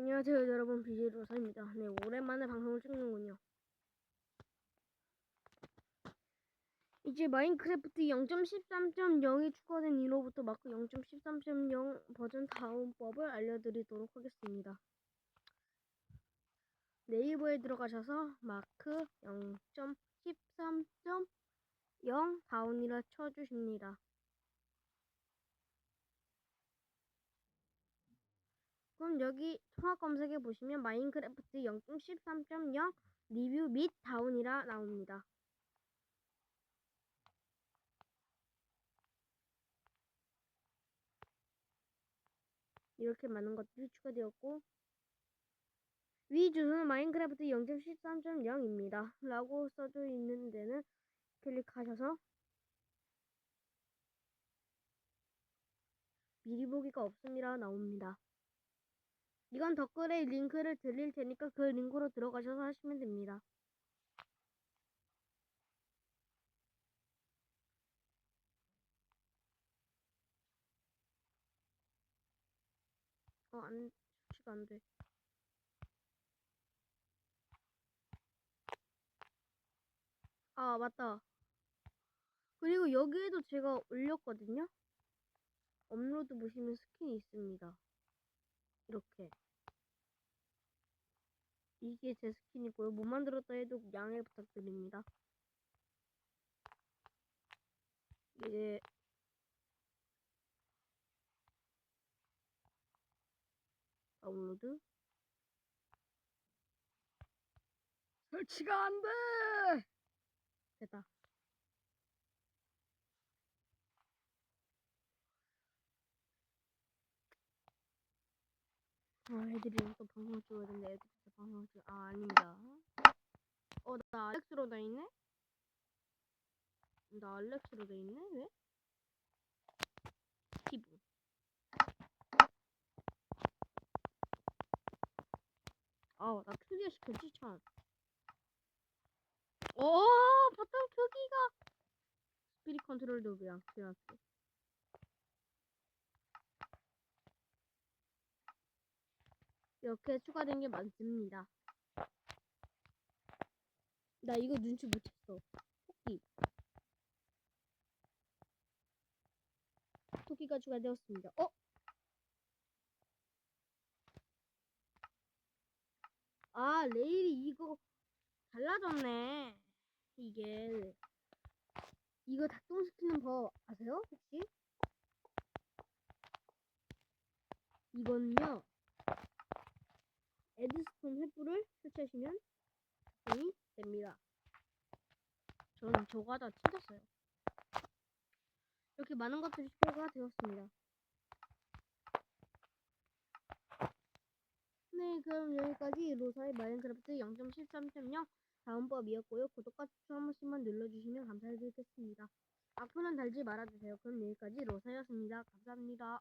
안녕하세요 여러분 BJ 로사입니다. 네 오랜만에 방송을 찍는군요. 이제 마인크래프트 0.13.0이 추가된 이로부터 마크 0.13.0 버전 다운 법을 알려드리도록 하겠습니다. 네이버에 들어가셔서 마크 0.13.0 다운이라 쳐주십니다. 그럼 여기 통합 검색해 보시면 마인크래프트 0.13.0 리뷰 및 다운이라 나옵니다. 이렇게 많은 것들이 추가되었고 위 주소는 마인크래프트 0.13.0입니다. 라고 써져 있는 데는 클릭하셔서 미리 보기가 없음이라 나옵니다. 이건 댓글에 링크를 드릴 테니까 그 링크로 들어가셔서 하시면 됩니다. 어, 안, 수치가 안 돼. 아, 맞다. 그리고 여기에도 제가 올렸거든요? 업로드 보시면 스킨이 있습니다. 이렇게. 이게 제 스킨이고요. 못 만들었다 해도 양해 부탁드립니다. 이제 다운로드 설치가 안 돼! 됐다. 아, 애들이랑 또 방송 찍어야 되는데 애들이 또 방송 찍, 아, 아닙니다. 어, 나 알렉스로 돼 있네? 나 알렉스로 돼 있네? 왜? 스티브. 아, 나 표기가 시켰지, 참. 오, 보통 표기가. 스피릿 컨트롤도 그냥, 그냥. 이렇게 추가된 게 많습니다. 나 이거 눈치 못 챘어. 토끼. 토끼가 추가되었습니다. 어? 아, 레일이 이거 달라졌네. 이게. 이거 작동시키는 법 아세요? 혹시? 이거는요. 에드스톤 횃불을 설치하시면 작동이 됩니다. 저는 저거 하다 찢었어요. 이렇게 많은 것들이 추가가 되었습니다. 네, 그럼 여기까지 로사의 마인크래프트 0.13.0 다운법이었고요. 구독과 추천 한 번씩만 눌러주시면 감사드리겠습니다. 악플은 달지 말아주세요. 그럼 여기까지 로사였습니다. 감사합니다.